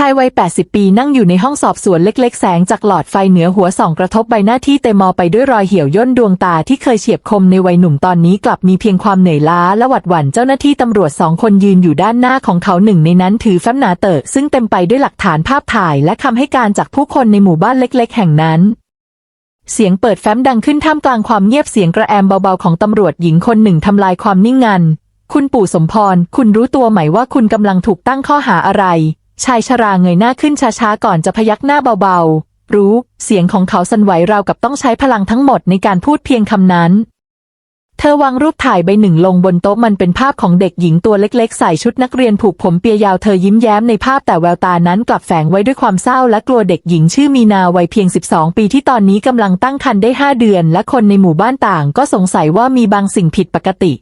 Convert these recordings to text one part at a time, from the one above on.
ชายวัย 80 ปีนั่งอยู่ในห้องสอบสวนเล็กๆ แสงจากหลอดไฟเหนือหัวส่องกระทบใบหน้าที่เต็มมอไปด้วยรอยเหี่ยวย่นดวงตาที่เคยเฉียบคมในวัยหนุ่มตอนนี้กลับมีเพียงความเหนื่อยล้าและหวัดหวั่นเจ้าหน้าที่ตำรวจสองคนยืนอยู่ด้านหน้าของเขาหนึ่งในนั้นถือแฟ้มหนาเตอะซึ่งเต็มไปด้วยหลักฐานภาพถ่ายและคำให้การจากผู้คนในหมู่บ้านเล็ก ๆ แห่งนั้นเสียงเปิดแฟ้มดังขึ้นท่ามกลางความเงียบเสียงกระแอมเบาๆของตำรวจหญิงคนหนึ่งทำลายความนิ่งงัน คุณปู่สมพร คุณรู้ตัวไหมว่าคุณกำลังถูกตั้งข้อหาอะไร ชายชราเงยหน้าขึ้นช้าๆก่อนจะพยักหน้าเบาๆ รู้ เสียงของเขาสั่นไหวราวกับต้องใช้พลังทั้งหมดในการพูดเพียงคำนั้น เธอวางรูปถ่ายใบหนึ่งลงบนโต๊ะมันเป็นภาพของเด็กหญิงตัวเล็กๆ ใส่ชุดนักเรียนผูกผมเปียยาวเธอยิ้มแย้มในภาพแต่แววตานั้นกลับแฝงไว้ด้วยความเศร้าและกลัวเด็กหญิงชื่อมีนาวัยเพียง 12 ปีที่ตอนนี้กำลังตั้งครรภ์ได้ 5 เดือน และคนในหมู่บ้านต่างก็สงสัยว่ามีบางสิ่งผิดปกติ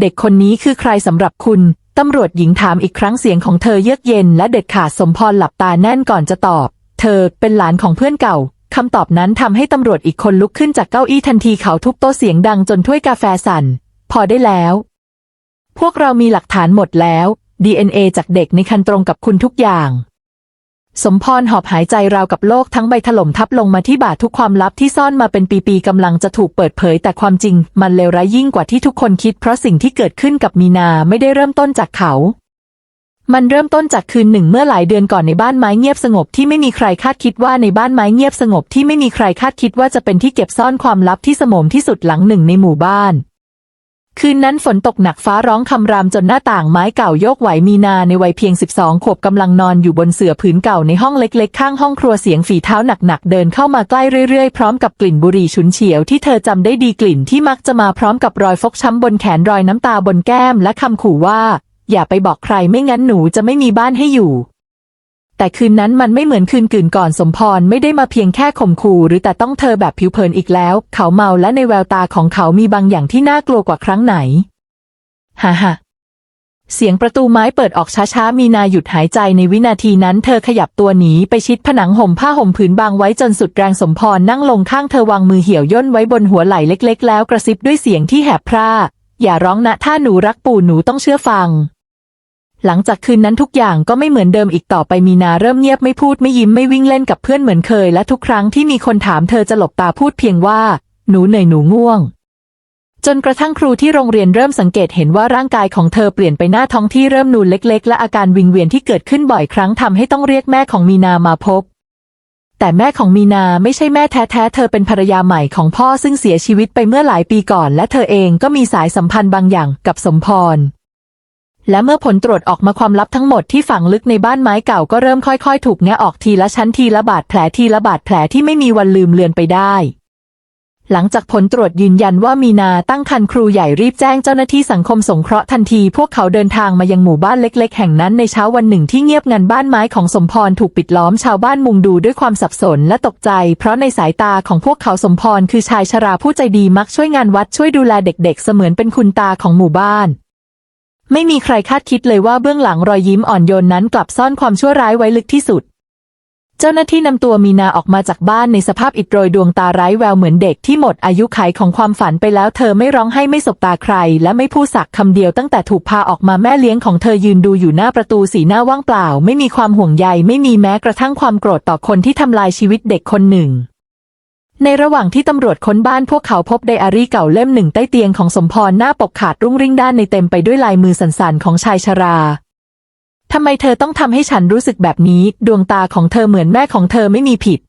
เด็กคนนี้คือใครสำหรับคุณ ตำรวจหญิงถามอีกครั้งเสียงของเธอเยือกเย็นและเด็ดขาดสมพรหลับตาแน่นก่อนจะตอบ เธอเป็นหลานของเพื่อนเก่าคำตอบนั้นทำให้ตำรวจอีกคนลุกขึ้นจากเก้าอี้ทันทีเขาทุบโต๊ะเสียงดังจนถ้วยกาแฟสั่น พอได้แล้ว พวกเรามีหลักฐานหมดแล้ว DNA จากเด็กในคันตรงกับคุณทุกอย่าง สมพรหอบหายใจราวกับโลกทั้งใบถล่มทับลงมาที่บาททุกความลับที่ซ่อนมาเป็นปีๆกำลังจะถูกเปิดเผย แต่ความจริงมันเลวร้ายยิ่งกว่าที่ทุกคนคิด เพราะสิ่งที่เกิดขึ้นกับมีนาไม่ได้เริ่มต้นจากเขา มันเริ่มต้นจากคืนหนึ่งเมื่อหลายเดือนก่อนในบ้านไม้เงียบสงบที่ไม่มีใครคาดคิดว่าในบ้านไม้เงียบสงบที่ไม่มีใครคาดคิดว่าจะเป็นที่เก็บซ่อนความลับที่สมมที่สุดหลังหนึ่งในหมู่บ้าน คืนนั้นฝนตกหนักฟ้าร้องคำรามจนหน้าต่างไม้เก่าโยกไหวมีนาในวัยเพียง 12 ขวบกำลังนอนอยู่บนเสื่อผืนเก่าในห้องเล็กๆ ข้างห้องครัวเสียงฝีเท้าหนักๆ เดินเข้ามาใกล้เรื่อยๆ พร้อมกับกลิ่นบุหรี่ฉุนเฉียวที่เธอจำได้ดีกลิ่นที่มักจะมาพร้อมกับรอยฟกช้ำบนแขนรอยน้ำตาบนแก้มและคำขู่ว่า อย่าไปบอกใครไม่งั้นหนูจะไม่มีบ้านให้อยู่ แต่คืนนั้นมันไม่เหมือนคืนก่นก่อนสมพรไม่ได้มาเพียงแค่ข่มขู่หรือแต่ต้องเธอแบบผิวเผินอีกแล้ว เขาเมาและในแววตาของเขามีบางอย่างที่น่ากลัวกว่าครั้งไหนฮ่าฮ่าเสียงประตูไม้เปิดออกช้าๆ มีนาหยุดหายใจในวินาทีนั้น เธอขยับตัวหนีไปชิดผนังห่มผ้าห่มผืนบางไว้จนสุดแรงสมพรนั่งลงข้างเธอวางมือเหี่ยวย่นไว้บนหัวไหล่เล็ก ๆ แล้วกระซิบด้วยเสียงที่แหบพร่า อย่าร้องนะถ้าหนูรักปู่หนูต้องเชื่อฟัง หลังจากคืนนั้นทุกอย่างก็ไม่เหมือนเดิมอีกต่อไปมีนาเริ่มเงียบไม่พูดไม่ยิ้มไม่วิ่งเล่นกับเพื่อนเหมือนเคย และทุกครั้งที่มีคนถามเธอจะหลบตาพูดเพียงว่า หนูเหนื่อยหนูง่วง จนกระทั่งครูที่โรงเรียนเริ่มสังเกตเห็นว่าร่างกายของเธอเปลี่ยนไปหน้าท้องที่เริ่มนูนเล็ก ๆ และอาการวิงเวียนที่เกิดขึ้นบ่อยครั้งทำให้ต้องเรียกแม่ของมีนามาพบ แต่แม่ของมีนาไม่ใช่แม่แท้ๆเธอเป็นภรรยาใหม่ของพ่อซึ่งเสียชีวิตไปเมื่อหลายปีก่อน และเธอเองก็มีสายสัมพันธ์บางอย่างกับสมพร และเมื่อผลตรวจออกมาความลับทั้งหมดที่ฝังลึกในบ้านไม้เก่าก็เริ่มค่อยๆ ถูกแงะออกทีละชั้นทีละบาดแผลทีละบาดแผลที่ไม่มีวันลืมเลือนไปได้ หลังจากผลตรวจยืนยันว่ามีนาตั้งครรภ์ครูใหญ่รีบแจ้งเจ้าหน้าที่สังคมสงเคราะห์ทันทีพวกเขาเดินทางมายังหมู่บ้านเล็ก ๆ แห่งนั้นในเช้าวันหนึ่งที่เงียบงันบ้านไม้ของสมพรถูกปิดล้อมชาวบ้านมุงดูด้วยความสับสนและตกใจ เพราะในสายตาของพวกเขาสมพรคือชายชราผู้ใจดีมักช่วยงานวัดช่วยดูแลเด็ก ๆ เสมือนเป็นคุณตาของหมู่บ้าน ไม่มีใครคาดคิดเลยว่าเบื้องหลังรอยยิ้มอ่อนโยนนั้นกลับซ่อนความชั่วร้ายไว้ลึกที่สุด เจ้าหน้าที่นำตัวมีนาออกมาจากบ้านในสภาพอิดโรยดวงตาไร้แววเหมือนเด็กที่หมดอายุไขของความฝันไปแล้ว เธอไม่ร้องไห้ไม่สบตาใคร และไม่พูดสักคำเดียวตั้งแต่ถูกพาออกมาแม่เลี้ยงของเธอยืนดูอยู่หน้าประตูสีหน้าว่างเปล่า ไม่มีความห่วงใยไม่มีแม้กระทั่งความโกรธต่อคนที่ทำลายชีวิตเด็กคนหนึ่ง ในระหว่างที่ตำรวจค้นบ้านพวกเขาพบไดอารี่เก่าเล่มหนึ่งใต้เตียงของสมพรหน้าปกขาดรุ่งริ่งด้านในเต็มไปด้วยลายมือสั่นๆของชายชราทำไมเธอต้องทำให้ฉันรู้สึกแบบนี้ ดวงตาของเธอเหมือนแม่ของเธอไม่มีผิด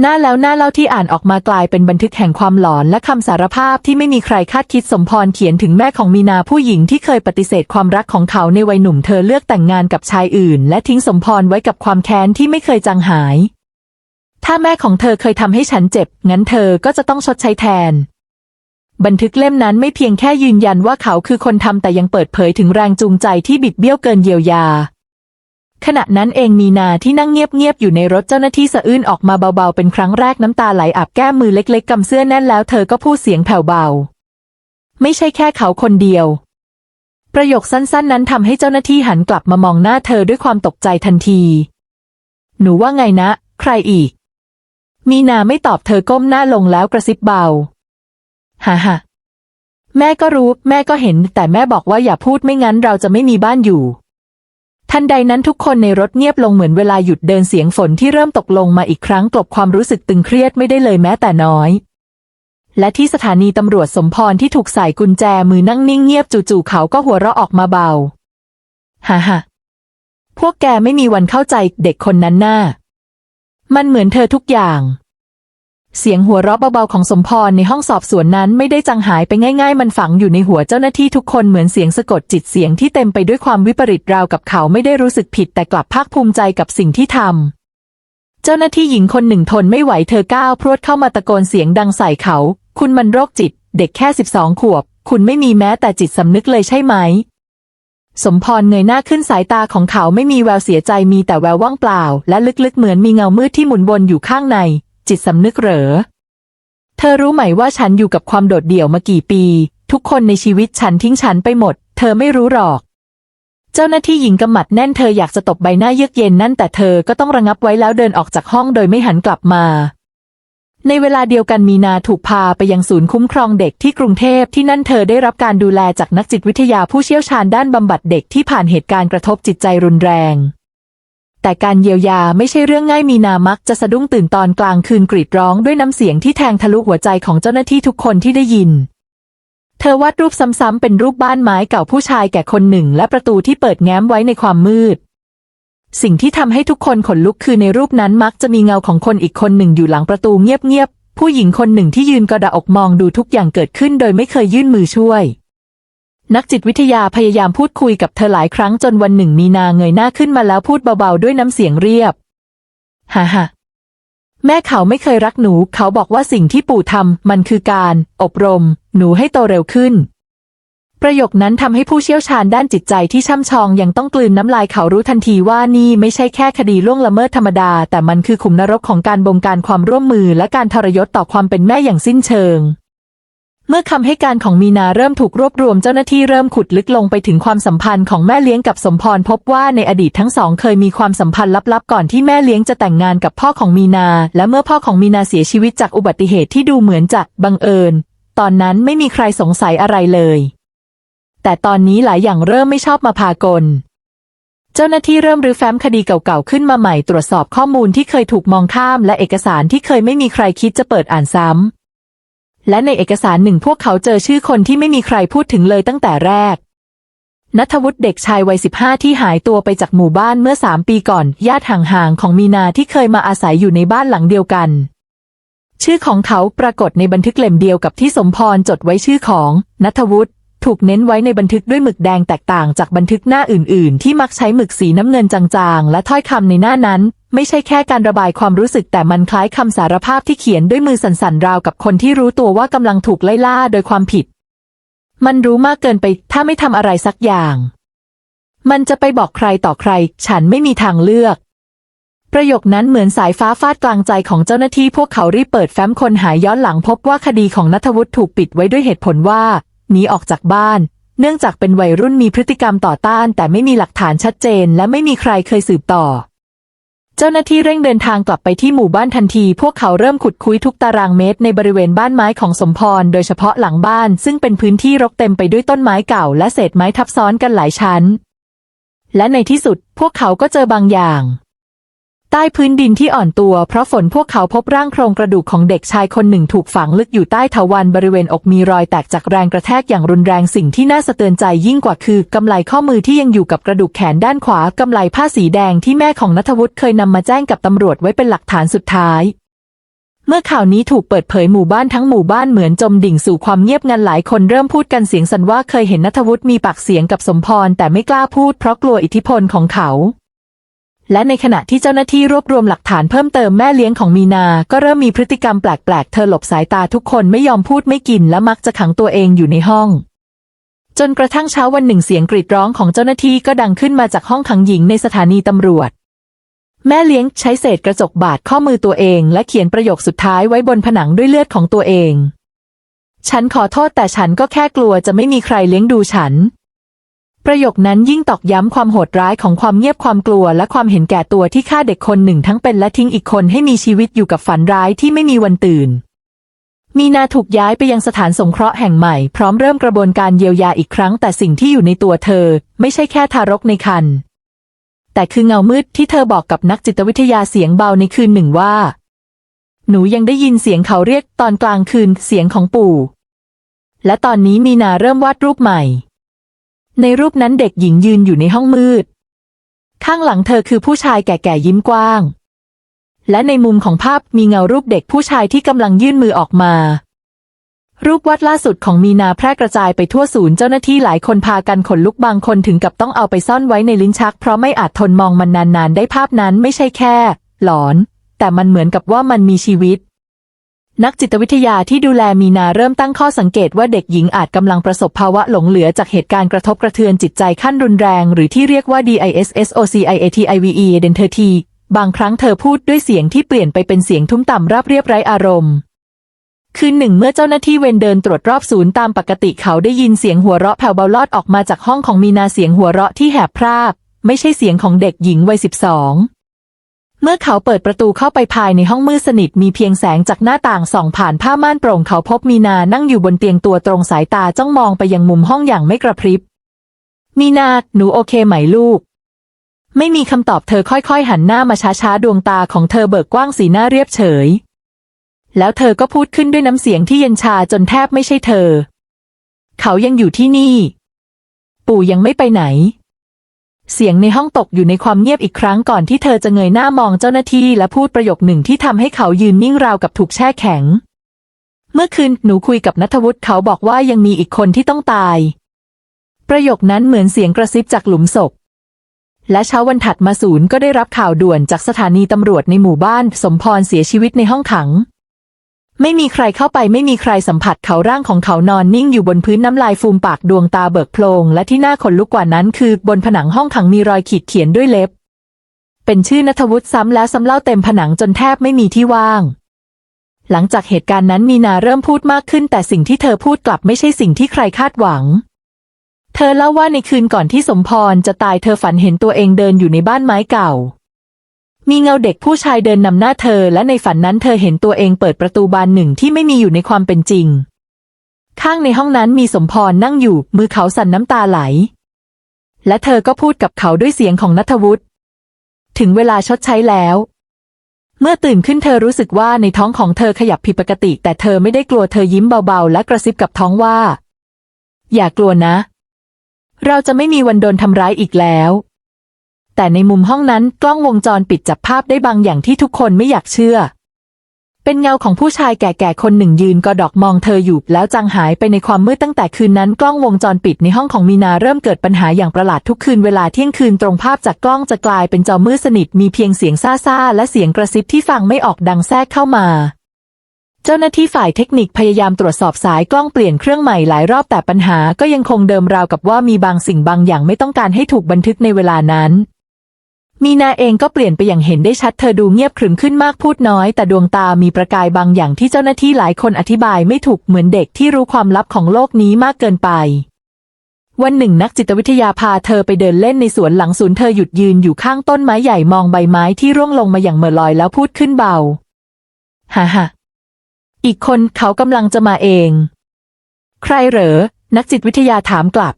หน้าแล้วหน้าเล่าที่อ่านออกมากลายเป็นบันทึกแห่งความหลอนและคำสารภาพที่ไม่มีใครคาดคิดสมพรเขียนถึงแม่ของมีนาผู้หญิงที่เคยปฏิเสธความรักของเขาในวัยหนุ่มเธอเลือกแต่งงานกับชายอื่น และทิ้งสมพรไว้กับความแค้นที่ไม่เคยจางหาย ถ้าแม่ของเธอเคยทำให้ฉันเจ็บ งั้นเธอก็จะต้องชดใช้แทน บันทึกเล่มนั้นไม่เพียงแค่ยืนยันว่าเขาคือคนทำแต่ยังเปิดเผยถึงแรงจูงใจที่บิดเบี้ยวเกินเยียวยา ขณะนั้นเองมีนาที่นั่งเงียบๆอยู่ในรถเจ้าหน้าที่สะอื้นออกมาเบาๆเป็นครั้งแรกน้ำตาไหลอาบแก้มมือเล็กๆกำเสื้อแน่นแล้วเธอก็พูดเสียงแผ่วเบา ไม่ใช่แค่เขาคนเดียว ประโยคสั้นๆ นั้นทำให้เจ้าหน้าที่หันกลับมามองหน้าเธอด้วยความตกใจทันที หนูว่าไงนะ ใครอีก มีนาไม่ตอบเธอก้มหน้าลงแล้วกระซิบเบาฮ่าฮ่าแม่ก็รู้ แม่ก็เห็น แต่แม่บอกว่าอย่าพูดไม่งั้นเราจะไม่มีบ้านอยู่ ทันใดนั้นทุกคนในรถเงียบลงเหมือนเวลาหยุดเดินเสียงฝนที่เริ่มตกลงมาอีกครั้งกลบความรู้สึกตึงเครียดไม่ได้เลยแม้แต่น้อย และที่สถานีตำรวจสมพรที่ถูกใส่กุญแจมือนั่งนิ่งเงียบจู่ๆเขาก็หัวเราะออกมาเบาฮ่าฮ่าพวกแกไม่มีวันเข้าใจเด็กคนนั้นหน่า มันเหมือนเธอทุกอย่าง เสียงหัวเราะเบาๆของสมพรในห้องสอบสวนนั้นไม่ได้จางหายไปง่ายๆ มันฝังอยู่ในหัวเจ้าหน้าที่ทุกคนเหมือนเสียงสะกดจิตเสียงที่เต็มไปด้วยความวิปริตราวกับเขาไม่ได้รู้สึกผิดแต่กลับภาคภูมิใจกับสิ่งที่ทำเจ้าหน้าที่หญิงคนหนึ่งทนไม่ไหวเธอก้าวพรวดเข้ามาตะโกนเสียงดังใส่เขา คุณมันโรคจิต เด็กแค่สิบสองขวบ คุณไม่มีแม้แต่จิตสำนึกเลยใช่ไหม สมพรเงยหน้าขึ้นสายตาของเขาไม่มีแววเสียใจมีแต่แววว่างเปล่า และลึกๆเหมือนมีเงามืดที่หมุนวนอยู่ข้างใน จิตสำนึกเหรอ เธอรู้ไหมว่าฉันอยู่กับความโดดเดี่ยวมากี่ปี ทุกคนในชีวิตฉันทิ้งฉันไปหมด เธอไม่รู้หรอก เจ้าหน้าที่หญิงกำมัดแน่นเธออยากจะตบใบหน้าเยือกเย็นนั่นแต่เธอก็ต้องระงับไว้แล้วเดินออกจากห้องโดยไม่หันกลับมา ในเวลาเดียวกันมีนาถูกพาไปยังศูนย์คุ้มครองเด็กที่กรุงเทพที่นั่นเธอได้รับการดูแลจากนักจิตวิทยาผู้เชี่ยวชาญด้านบำบัดเด็กที่ผ่านเหตุการณ์กระทบจิตใจรุนแรง แต่การเยียวยาไม่ใช่เรื่องง่ายมีนามักจะสะดุ้งตื่นตอนกลางคืนกรีดร้องด้วยน้ำเสียงที่แทงทะลุหัวใจของเจ้าหน้าที่ทุกคนที่ได้ยิน เธอวาดรูปซ้ำๆเป็นรูปบ้านไม้เก่าผู้ชายแก่คนหนึ่ง และประตูที่เปิดแง้มไว้ในความมืด สิ่งที่ทำให้ทุกคนขนลุกคือในรูปนั้นมักจะมีเงาของคนอีกคนหนึ่งอยู่หลังประตูเงียบๆ ผู้หญิงคนหนึ่งที่ยืนกระดาอกมองดูทุกอย่างเกิดขึ้นโดยไม่เคยยื่นมือช่วย นักจิตวิทยาพยายามพูดคุยกับเธอหลายครั้งจนวันหนึ่งมีนาเงยหน้าขึ้นมาแล้วพูดเบาๆด้วยน้ำเสียงเรียบฮ่าฮ่าแม่เขาไม่เคยรักหนู เขาบอกว่าสิ่งที่ปู่ทำมันคือการ อบรม หนูให้โตเร็วขึ้น ประโยคนั้นทำให้ผู้เชี่ยวชาญด้านจิตใจที่ช่ำชองยังต้องกลืนน้ำลายเขารู้ทันทีว่านี่ไม่ใช่แค่คดีล่วงละเมิดธรรมดา แต่มันคือขุมนรกของการบงการความร่วมมือและการทรยศต่อความเป็นแม่อย่างสิ้นเชิง เมื่อคำให้การของมีนาเริ่มถูกรวบรวมเจ้าหน้าที่เริ่มขุดลึกลงไปถึงความสัมพันธ์ของแม่เลี้ยงกับสมพรพบว่าในอดีตทั้งสองเคยมีความสัมพันธ์ลับๆ ก่อนที่แม่เลี้ยงจะแต่งงานกับพ่อของมีนา และเมื่อพ่อของมีนาเสียชีวิตจากอุบัติเหตุที่ดูเหมือนจะบังเอิญ ตอนนั้นไม่มีใครสงสัยอะไรเลย แต่ตอนนี้หลายอย่างเริ่มไม่ชอบมาพากล เจ้าหน้าที่เริ่มรื้อแฟ้มคดีเก่าๆขึ้นมาใหม่ตรวจสอบข้อมูลที่เคยถูกมองข้าม และเอกสารที่เคยไม่มีใครคิดจะเปิดอ่านซ้ำ และในเอกสารหนึ่งพวกเขาเจอชื่อคนที่ไม่มีใครพูดถึงเลยตั้งแต่แรกนัทวุฒิเด็กชายวัย 15 ที่หายตัวไปจากหมู่บ้านเมื่อสามปีก่อน ญาติห่างๆ ของมีนาที่เคยมาอาศัยอยู่ในบ้านหลังเดียวกัน ชื่อของเขาปรากฏในบันทึกเล่มเดียวกับที่สมพรจดไว้ชื่อของนัทวุฒิ ถูกเน้นไว้ในบันทึกด้วยหมึกแดงแตกต่างจากบันทึกหน้าอื่น ๆ ที่มักใช้หมึกสีน้ำเงินจางๆ และถ้อยคำในหน้านั้น ไม่ใช่แค่การระบายความรู้สึกแต่มันคล้ายคำสารภาพที่เขียนด้วยมือสั่นๆราวกับคนที่รู้ตัวว่ากำลังถูกไล่ล่าโดยความผิด มันรู้มากเกินไปถ้าไม่ทำอะไรสักอย่าง มันจะไปบอกใครต่อใคร ฉันไม่มีทางเลือกประโยคนั้นเหมือนสายฟ้าฟาดกลางใจของเจ้าหน้าที่พวกเขารีบเปิดแฟ้มคนหายย้อนหลังพบว่าคดีของนัทวุฒิถูกปิดไว้ด้วยเหตุผลว่า หนีออกจากบ้าน เนื่องจากเป็นวัยรุ่นมีพฤติกรรมต่อต้าน แต่ไม่มีหลักฐานชัดเจน และไม่มีใครเคยสืบต่อ เจ้าหน้าที่เร่งเดินทางกลับไปที่หมู่บ้านทันที พวกเขาเริ่มขุดคุยทุกตารางเมตรในบริเวณบ้านไม้ของสมพร โดยเฉพาะหลังบ้าน ซึ่งเป็นพื้นที่รกเต็มไปด้วยต้นไม้เก่า และเศษไม้ทับซ้อนกันหลายชั้น และในที่สุด พวกเขาก็เจอบางอย่าง ใต้พื้นดินที่อ่อนตัวเพราะฝนพวกเขาพบร่างโครงกระดูกของเด็กชายคนหนึ่งถูกฝังลึกอยู่ใต้ถาวัลย์บริเวณอกมีรอยแตกจากแรงกระแทกอย่างรุนแรงสิ่งที่น่าสะเตือนใจยิ่งกว่าคือกำไลข้อมือที่ยังอยู่กับกระดูกแขนด้านขวากำไลผ้าสีแดงที่แม่ของนัทวุฒิเคยนำมาแจ้งกับตำรวจไว้เป็นหลักฐานสุดท้าย เมื่อข่าวนี้ถูกเปิดเผยหมู่บ้านทั้งหมู่บ้านเหมือนจมดิ่งสู่ความเงียบงันหลายคนเริ่มพูดกันเสียงสั่นว่าเคยเห็นนัทวุฒิมีปากเสียงกับสมพรแต่ไม่กล้าพูดเพราะกลัวอิทธิพลของเขา และในขณะที่เจ้าหน้าที่รวบรวมหลักฐานเพิ่มเติมแม่เลี้ยงของมีนา ก็เริ่มมีพฤติกรรมแปลกๆ เธอหลบสายตาทุกคนไม่ยอมพูดไม่กินและมักจะขังตัวเองอยู่ในห้อง จนกระทั่งเช้าวันหนึ่งเสียงกรีดร้องของเจ้าหน้าที่ก็ดังขึ้นมาจากห้องขังหญิงในสถานีตำรวจ แม่เลี้ยงใช้เศษกระจกบาดข้อมือตัวเอง และเขียนประโยคสุดท้ายไว้บนผนังด้วยเลือดของตัวเอง ฉันขอโทษแต่ฉันก็แค่กลัวจะไม่มีใครเลี้ยงดูฉัน ประโยคนั้นยิ่งตอกย้ำความโหดร้ายของความเงียบความกลัวและความเห็นแก่ตัวที่ฆ่าเด็กคนหนึ่งทั้งเป็นและทิ้งอีกคนให้มีชีวิตอยู่กับฝันร้ายที่ไม่มีวันตื่น มีนาถูกย้ายไปยังสถานสงเคราะห์แห่งใหม่ พร้อมเริ่มกระบวนการเยียวยาอีกครั้งแต่สิ่งที่อยู่ในตัวเธอ ไม่ใช่แค่ทารกในครรภ์แต่คือเงามืดที่เธอบอกกับนักจิตวิทยาเสียงเบาในคืนหนึ่งว่า หนูยังได้ยินเสียงเขาเรียกตอนกลางคืนเสียงของปู่ และตอนนี้มีนาเริ่มวาดรูปใหม่ ในรูปนั้นเด็กหญิงยืนอยู่ในห้องมืด ข้างหลังเธอคือผู้ชายแก่ๆยิ้มกว้าง และในมุมของภาพมีเงารูปเด็กผู้ชายที่กำลังยื่นมือออกมา รูปวาดล่าสุดของมีนาแพร่กระจายไปทั่วศูนย์เจ้าหน้าที่หลายคนพากันขนลุกบางคนถึงกับต้องเอาไปซ่อนไว้ในลิ้นชัก เพราะไม่อาจทนมองมันนานๆ ได้ภาพนั้นไม่ใช่แค่ หลอน แต่มันเหมือนกับว่ามันมีชีวิต นักจิตวิทยาที่ดูแลมีนาเริ่มตั้งข้อสังเกตว่าเด็กหญิงอาจกำลังประสบภาวะหลงเหลือจากเหตุการณ์กระทบกระเทือนจิตใจขั้นรุนแรง หรือที่เรียกว่า DISSOCIATIVE เดนเทอร์ทบางครั้งเธอพูดด้วยเสียงที่เปลี่ยนไปเป็นเสียงทุ้มต่ำราบเรียบไร้อารมณ์ คืนหนึ่งเมื่อเจ้าหน้าที่เวรเดินตรวจรอบศูนย์ตามปกติเขาได้ยินเสียงหัวเราะแผ่วเบาลอดออกมาจากห้องของมีนาเสียงหัวเราะที่แหบพร่าไม่ใช่เสียงของเด็กหญิงวัยสิบสอง เมื่อเขาเปิดประตูเข้าไปภายในห้องมืดสนิทมีเพียงแสงจากหน้าต่างส่องผ่านผ้าม่านโปร่งเขาพบมีนานั่งอยู่บนเตียงตัวตรงสายตาจ้องมองไปยังมุมห้องอย่างไม่กระพริบ มีนา หนูโอเคไหมลูก ไม่มีคำตอบเธอค่อยๆ หันหน้ามาช้าๆ ดวงตาของเธอเบิกกว้างสีหน้าเรียบเฉย แล้วเธอก็พูดขึ้นด้วยน้ำเสียงที่เย็นชาจนแทบไม่ใช่เธอ เขายังอยู่ที่นี่ ปู่ยังไม่ไปไหน เสียงในห้องตกอยู่ในความเงียบอีกครั้งก่อนที่เธอจะเงยหน้ามองเจ้าหน้าที่และพูดประโยคหนึ่งที่ทำให้เขายืนนิ่งราวกับถูกแช่แข็ง เมื่อคืนหนูคุยกับนัทวุฒิเขาบอกว่ายังมีอีกคนที่ต้องตาย ประโยคนั้นเหมือนเสียงกระซิบจากหลุมศพ และเช้าวันถัดมาศูนย์ก็ได้รับข่าวด่วนจากสถานีตำรวจในหมู่บ้าน สมพรเสียชีวิตในห้องขัง ไม่มีใครเข้าไปไม่มีใครสัมผัสเขาร่างของเขานอนนิ่งอยู่บนพื้นน้ำลายฟูมปากดวงตาเบิกโพลงและที่น่าขนลุกกว่านั้นคือบนผนังห้องขังมีรอยขีดเขียนด้วยเล็บ เป็นชื่อนัทวุฒิซ้ำแล้วซ้ำเล่าเต็มผนังจนแทบไม่มีที่ว่าง หลังจากเหตุการณ์นั้นมีนาเริ่มพูดมากขึ้น แต่สิ่งที่เธอพูดกลับไม่ใช่สิ่งที่ใครคาดหวังเธอเล่าว่าในคืนก่อนที่สมพรจะตายเธอฝันเห็นตัวเองเดินอยู่ในบ้านไม้เก่า มีเงาเด็กผู้ชายเดินนำหน้าเธอ และในฝันนั้นเธอเห็นตัวเองเปิดประตูบานหนึ่งที่ไม่มีอยู่ในความเป็นจริง ข้างในห้องนั้นมีสมพรนั่งอยู่ มือเขาสั่นน้ำตาไหล และเธอก็พูดกับเขาด้วยเสียงของนัทวุฒิถึงเวลาชดใช้แล้ว เมื่อตื่นขึ้นเธอรู้สึกว่าในท้องของเธอขยับผิดปกติ แต่เธอไม่ได้กลัวเธอยิ้มเบาๆ และกระซิบกับท้องว่า อย่ากลัวนะ เราจะไม่มีวันโดนทำร้ายอีกแล้ว แต่ในมุมห้องนั้นกล้องวงจรปิดจับภาพได้บางอย่างที่ทุกคนไม่อยากเชื่อ เป็นเงาของผู้ชายแก่ๆคนหนึ่งยืนกอดอกมองเธออยู่แล้วจางหายไปในความมืดตั้งแต่คืนนั้นกล้องวงจรปิดในห้องของมีนาเริ่มเกิดปัญหาอย่างประหลาดทุกคืนเวลาเที่ยงคืนตรงภาพจากกล้องจะกลายเป็นจอมืดสนิทมีเพียงเสียงซ่าๆและเสียงกระซิบที่ฟังไม่ออกดังแทรกเข้ามาเจ้าหน้าที่ฝ่ายเทคนิคพยายามตรวจสอบสายกล้องเปลี่ยนเครื่องใหม่หลายรอบแต่ปัญหาก็ยังคงเดิมราวกับว่ามีบางสิ่งบางอย่างไม่ต้องการให้ถูกบันทึกในเวลานั้น มีนาเองก็เปลี่ยนไปอย่างเห็นได้ชัดเธอดูเงียบขรึมขึ้นมากพูดน้อย แต่ดวงตามีประกายบางอย่างที่เจ้าหน้าที่หลายคนอธิบายไม่ถูกเหมือนเด็กที่รู้ความลับของโลกนี้มากเกินไป วันหนึ่งนักจิตวิทยาพาเธอไปเดินเล่นในสวนหลังศูนย์เธอหยุดยืนอยู่ข้างต้นไม้ใหญ่มองใบไม้ที่ร่วงลงมาอย่างเหม่อลอยแล้วพูดขึ้นเบาฮ่าฮ่าอีกคนเขากำลังจะมาเอง ใครเหรอ นักจิตวิทยาถามกลับ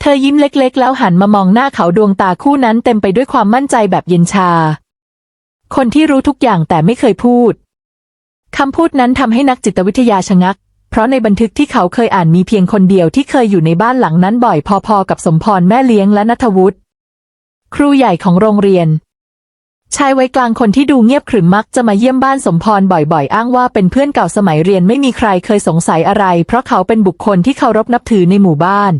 เธอยิ้มเล็กๆ แล้วหันมามองหน้าเขาดวงตาคู่นั้นเต็มไปด้วยความมั่นใจแบบเย็นชา คนที่รู้ทุกอย่างแต่ไม่เคยพูดคำพูดนั้นทำให้นักจิตวิทยาชะงัก เพราะในบันทึกที่เขาเคยอ่านมีเพียงคนเดียวที่เคยอยู่ในบ้านหลังนั้นบ่อยพอๆ กับสมพรแม่เลี้ยงและนัทวุฒิครูใหญ่ของโรงเรียน ชายวัยกลางคนที่ดูเงียบขรึมมักจะมาเยี่ยมบ้านสมพรบ่อยๆ อ้างว่าเป็นเพื่อนเก่าสมัยเรียนไม่มีใครเคยสงสัยอะไร เพราะเขาเป็นบุคคลที่เคารพนับถือในหมู่บ้าน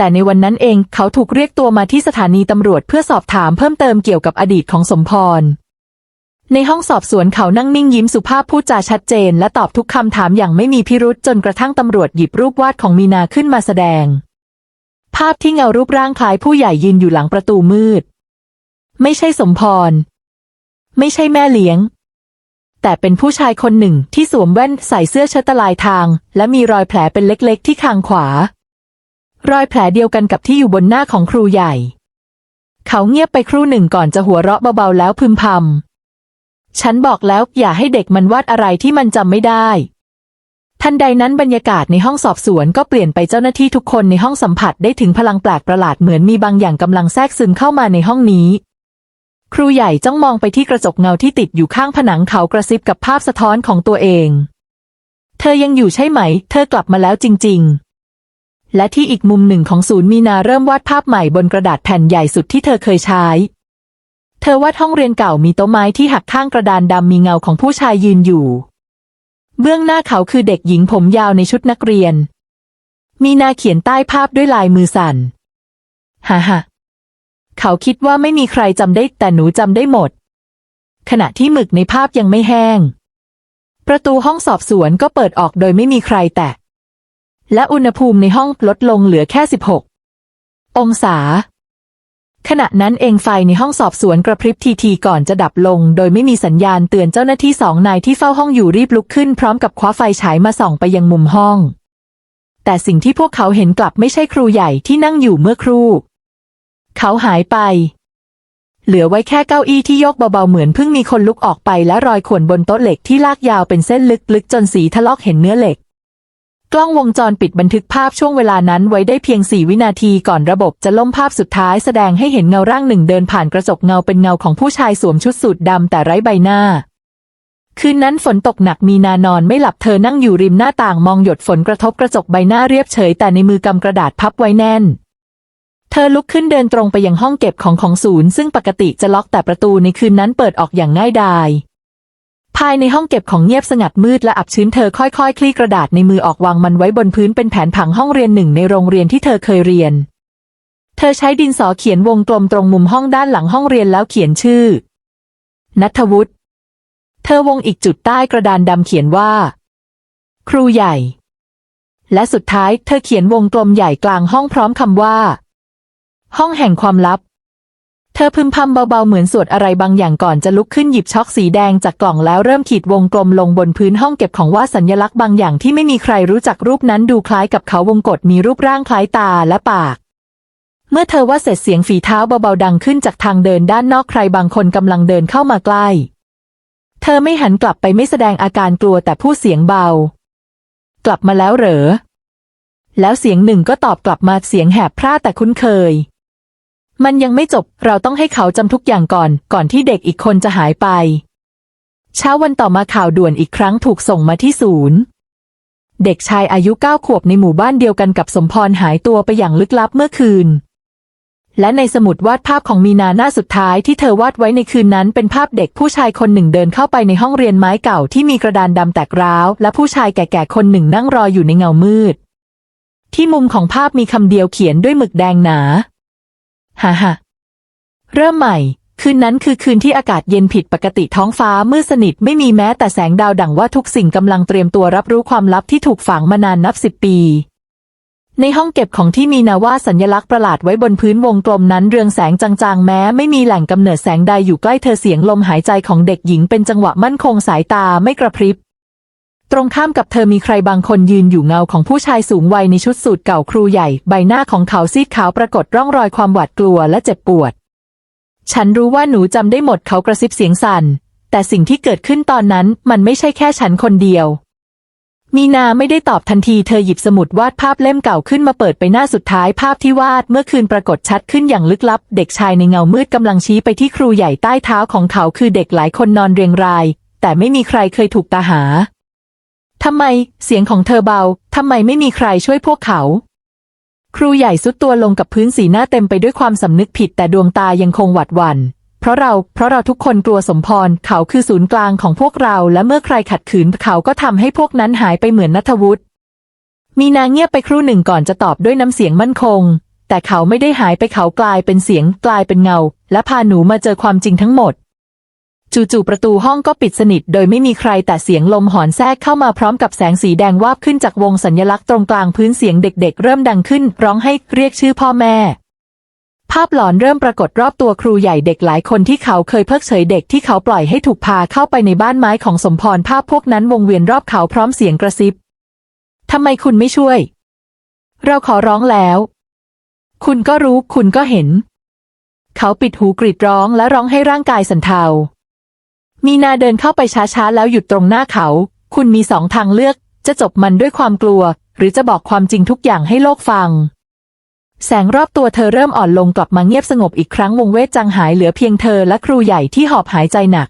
แต่ในวันนั้นเองเขาถูกเรียกตัวมาที่สถานีตำรวจเพื่อสอบถามเพิ่มเติมเกี่ยวกับอดีตของสมพร ในห้องสอบสวนเขานั่งนิ่งยิ้มสุภาพพูดจาชัดเจน และตอบทุกคำถามอย่างไม่มีพิรุษจนกระทั่งตำรวจหยิบรูปวาดของมีนาขึ้นมาแสดง ภาพที่เงารูปร่างคล้ายผู้ใหญ่ยืนอยู่หลังประตูมืด ไม่ใช่สมพร ไม่ใช่แม่เลี้ยงแต่เป็นผู้ชายคนหนึ่งที่สวมแว่นใส่เสื้อเชิ้ตลายทาง และมีรอยแผลเป็นเล็กๆที่คางขวา รอยแผลเดียวกันกับที่อยู่บนหน้าของครูใหญ่ เขาเงียบไปครู่หนึ่งก่อนจะหัวเราะเบาๆแล้วพึมพำ ฉันบอกแล้วอย่าให้เด็กมันวาดอะไรที่มันจำไม่ได้ ทันใดนั้นบรรยากาศในห้องสอบสวนก็เปลี่ยนไปเจ้าหน้าที่ทุกคนในห้องสัมผัสได้ถึงพลังแปลกประหลาดเหมือนมีบางอย่างกำลังแทรกซึมเข้ามาในห้องนี้ครูใหญ่จ้องมองไปที่กระจกเงาที่ติดอยู่ข้างผนังเขากระซิบกับภาพสะท้อนของตัวเอง เธอยังอยู่ใช่ไหม เธอกลับมาแล้วจริงๆ และที่อีกมุมหนึ่งของศูนย์มีนาเริ่มวาดภาพใหม่บนกระดาษแผ่นใหญ่สุดที่เธอเคยใช้ เธอวาดห้องเรียนเก่ามีโต๊ะไม้ที่หักข้างกระดานดำมีเงาของผู้ชายยืนอยู่ เบื้องหน้าเขาคือเด็กหญิงผมยาวในชุดนักเรียน มีนาเขียนใต้ภาพด้วยลายมือสั่นฮ่าฮ่าเขาคิดว่าไม่มีใครจำได้แต่หนูจำได้หมด ขณะที่หมึกในภาพยังไม่แห้ง ประตูห้องสอบสวนก็เปิดออกโดยไม่มีใครแตะ และอุณหภูมิในห้องลดลงเหลือแค่ 16 องศา ขณะนั้นเองไฟในห้องสอบสวนกระพริบทีทีก่อนจะดับลง โดยไม่มีสัญญาณเตือนเจ้าหน้าที่สองนายที่เฝ้าห้องอยู่รีบลุกขึ้นพร้อมกับคว้าไฟฉายมาส่องไปยังมุมห้อง แต่สิ่งที่พวกเขาเห็นกลับไม่ใช่ครูใหญ่ที่นั่งอยู่เมื่อครู่ เขาหายไป เหลือไว้แค่เก้าอี้ที่ยกเบาๆเหมือนเพิ่งมีคนลุกออกไปและรอยข่วนบนโต๊ะเหล็กที่ลากยาวเป็นเส้นลึกๆจนสีทะลอกเห็นเนื้อเหล็ก กล้องวงจรปิดบันทึกภาพช่วงเวลานั้นไว้ได้เพียงสี่วินาทีก่อนระบบจะล่มภาพสุดท้ายแสดงให้เห็นเงาร่างหนึ่งเดินผ่านกระจกเงาเป็นเงาของผู้ชายสวมชุดสูทดำแต่ไร้ใบหน้า คืนนั้นฝนตกหนักมีนานอนไม่หลับเธอนั่งอยู่ริมหน้าต่างมองหยดฝนกระทบกระจกใบหน้าเรียบเฉยแต่ในมือกำกระดาษพับไว้แน่น เธอลุกขึ้นเดินตรงไปยังห้องเก็บของของศูนย์ซึ่งปกติจะล็อกแต่ประตูในคืนนั้นเปิดออกอย่างง่ายดาย ภายในห้องเก็บของเงียบสงัดมืดและอับชื้นเธอค่อยๆ คลี่กระดาษในมือออกวางมันไว้บนพื้นเป็นแผนผังห้องเรียนหนึ่งในโรงเรียนที่เธอเคยเรียน เธอใช้ดินสอเขียนวงกลมตรงมุมห้องด้านหลังห้องเรียนแล้วเขียนชื่อ นัทวุฒิ เธอวงอีกจุดใต้กระดานดำเขียนว่า ครูใหญ่ และสุดท้ายเธอเขียนวงกลมใหญ่กลางห้องพร้อมคำว่า ห้องแห่งความลับ เธอพึมพำเบาๆเหมือนสวดอะไรบางอย่างก่อนจะลุกขึ้นหยิบช็อกสีแดงจากกล่องแล้วเริ่มขีดวงกลมลงบนพื้นห้องเก็บของว่าสัญลักษณ์บางอย่างที่ไม่มีใครรู้จักรูปนั้นดูคล้ายกับเขาวงกฏมีรูปร่างคล้ายตาและปาก เมื่อเธอว่าเสร็จเสียงฝีเท้าเบาๆดังขึ้นจากทางเดินด้านนอกใครบางคนกำลังเดินเข้ามาใกล้ เธอไม่หันกลับไปไม่แสดงอาการกลัวแต่พูดเสียงเบา กลับมาแล้วเหรอ แล้วเสียงหนึ่งก็ตอบกลับมาเสียงแหบพร่าแต่คุ้นเคย มันยังไม่จบ เราต้องให้เขาจำทุกอย่างก่อน ก่อนที่เด็กอีกคนจะหายไป เช้าวันต่อมาข่าวด่วนอีกครั้งถูกส่งมาที่ศูนย์ เด็กชายอายุเก้าขวบในหมู่บ้านเดียวกันกับสมพรหายตัวไปอย่างลึกลับเมื่อคืน และในสมุดวาดภาพของมีนาหน้าสุดท้ายที่เธอวาดไว้ในคืนนั้น เป็นภาพเด็กผู้ชายคนหนึ่งเดินเข้าไปในห้องเรียนไม้เก่าที่มีกระดานดำแตกร้าว และผู้ชายแก่ๆคนหนึ่งนั่งรออยู่ในเงามืด ที่มุมของภาพมีคำเดียวเขียนด้วยหมึกแดงหนา ฮ่าฮ่าเริ่มใหม่ คืนนั้นคือคืนที่อากาศเย็นผิดปกติท้องฟ้ามืดสนิทไม่มีแม้แต่แสงดาวดังว่าทุกสิ่งกำลังเตรียมตัวรับรู้ความลับที่ถูกฝังมานานนับสิบปี ในห้องเก็บของที่มีนาวาสัญลักษณ์ประหลาดไว้บนพื้นวงกลมนั้นเรืองแสงจางๆ แม้ไม่มีแหล่งกำเนิดแสงใดอยู่ใกล้เธอเสียงลมหายใจของเด็กหญิงเป็นจังหวะมั่นคงสายตาไม่กระพริบ ตรงข้ามกับเธอมีใครบางคนยืนอยู่เงาของผู้ชายสูงวัยในชุดสูทเก่าครูใหญ่ ใบหน้าของเขาซีดขาวปรากฏร่องรอยความหวาดกลัวและเจ็บปวด ฉันรู้ว่าหนูจำได้หมดเขากระซิบเสียงสั่น แต่สิ่งที่เกิดขึ้นตอนนั้นมันไม่ใช่แค่ฉันคนเดียว มีนาไม่ได้ตอบทันทีเธอหยิบสมุดวาดภาพเล่มเก่าขึ้นมาเปิดไปหน้าสุดท้ายภาพที่วาดเมื่อคืนปรากฏชัดขึ้นอย่างลึกลับ เด็กชายในเงามืดกำลังชี้ไปที่ครูใหญ่ใต้เท้าของเขาคือเด็กหลายคนนอนเรียงราย แต่ไม่มีใครเคยถูกตาหา ทำไมเสียงของเธอเบา ทำไมไม่มีใครช่วยพวกเขา ครูใหญ่สุดตัวลงกับพื้นสีหน้าเต็มไปด้วยความสำนึกผิดแต่ดวงตายังคงหวัดหวัน่นเพราะเราเพราะเราทุกคนกลัวสมพรเขาคือศูนย์กลางของพวกเรา และเมื่อใครขัดขืนเขาก็ทำให้พวกนั้นหายไปเหมือนนัทวุฒิมีนางเงียบไปครู่หนึ่งก่อนจะตอบด้วยน้ำเสียงมั่นคง แต่เขาไม่ได้หายไปเขากลายเป็นเสียงกลายเป็นเงา และพาหนูมาเจอความจริงทั้งหมด จู่ๆประตูห้องก็ปิดสนิทโดยไม่มีใครแต่เสียงลมหอนแทรกเข้ามาพร้อมกับแสงสีแดงวาบขึ้นจากวงสัญลักษณ์ตรงกลางพื้นเสียงเด็กๆ เริ่มดังขึ้น ร้องให้เรียกชื่อพ่อแม่ ภาพหลอนเริ่มปรากฏรอบตัวครูใหญ่เด็กหลายคนที่เขาเคยเพิกเฉยเด็กที่เขาปล่อยให้ถูกพาเข้าไปในบ้านไม้ของสมพรภาพพวกนั้นวงเวียนรอบเขาพร้อมเสียงกระซิบทำไมคุณไม่ช่วย เราขอร้องแล้ว คุณก็รู้คุณก็เห็น เขาปิดหูกรีดร้องและร้องให้ร่างกายสั่นเทา มีนาเดินเข้าไปช้าๆ แล้วหยุดตรงหน้าเขา คุณมีสองทางเลือก จะจบมันด้วยความกลัว หรือจะบอกความจริงทุกอย่างให้โลกฟัง แสงรอบตัวเธอเริ่มอ่อนลงกลับมาเงียบสงบอีกครั้งวงเวทจางหายเหลือเพียงเธอและครูใหญ่ที่หอบหายใจหนัก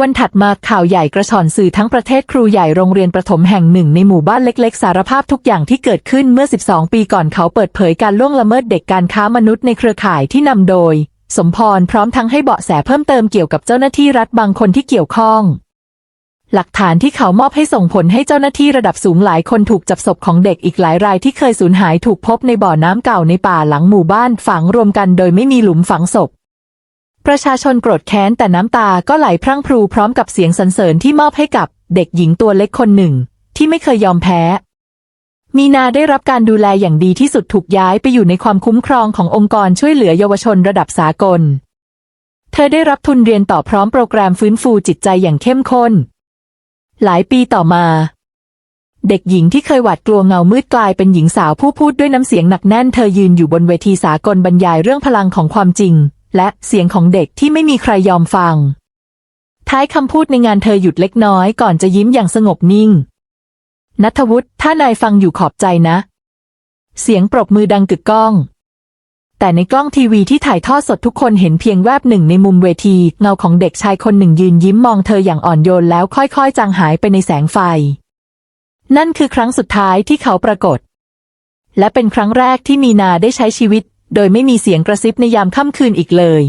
วันถัดมาข่าวใหญ่กระชอนสื่อทั้งประเทศครูใหญ่โรงเรียนประถมแห่งหนึ่งในหมู่บ้านเล็ก ๆ สารภาพทุกอย่างที่เกิดขึ้นเมื่อ 12 ปีก่อนเขาเปิดเผยการล่วงละเมิดเด็กการค้ามนุษย์ในเครือข่ายที่นำโดย สมพรพร้อมทั้งให้เบาะแสเพิ่มเติมเกี่ยวกับเจ้าหน้าที่รัฐบางคนที่เกี่ยวข้อง หลักฐานที่เขามอบให้ส่งผลให้เจ้าหน้าที่ระดับสูงหลายคนถูกจับศพของเด็กอีกหลายรายที่เคยสูญหายถูกพบในบ่อน้ำเก่าในป่าหลังหมู่บ้านฝังรวมกันโดยไม่มีหลุมฝังศพประชาชนโกรธแค้นแต่น้ำตาก็ไหลพรั่งพรูพร้อมกับเสียงสรรเสริญที่มอบให้กับเด็กหญิงตัวเล็กคนหนึ่ง ที่ไม่เคยยอมแพ้ มีนาได้รับการดูแลอย่างดีที่สุดถูกย้ายไปอยู่ในความคุ้มครองขององค์กรช่วยเหลือเยาวชนระดับสากล เธอได้รับทุนเรียนต่อพร้อมโปรแกรมฟื้นฟูจิตใจอย่างเข้มข้น หลายปีต่อมา เด็กหญิงที่เคยหวาดกลัวเงามืดกลายเป็นหญิงสาวผู้พูดด้วยน้ำเสียงหนักแน่นเธอยืนอยู่บนเวทีสากลบรรยายเรื่องพลังของความจริง และเสียงของเด็กที่ไม่มีใครยอมฟัง ท้ายคำพูดในงานเธอหยุดเล็กน้อยก่อนจะยิ้มอย่างสงบนิ่ง นัทวุฒิถ้านายฟังอยู่ขอบใจนะ เสียงปรบมือดังกึกก้อง แต่ในกล้องทีวีที่ถ่ายทอดสดทุกคนเห็นเพียงแวบหนึ่งในมุมเวที เงาของเด็กชายคนหนึ่งยืนยิ้มมองเธออย่างอ่อนโยนแล้วค่อยๆ จางหายไปในแสงไฟ นั่นคือครั้งสุดท้ายที่เขาปรากฏ และเป็นครั้งแรกที่มีนาได้ใช้ชีวิต โดยไม่มีเสียงกระซิบในยามค่ำคืนอีกเลย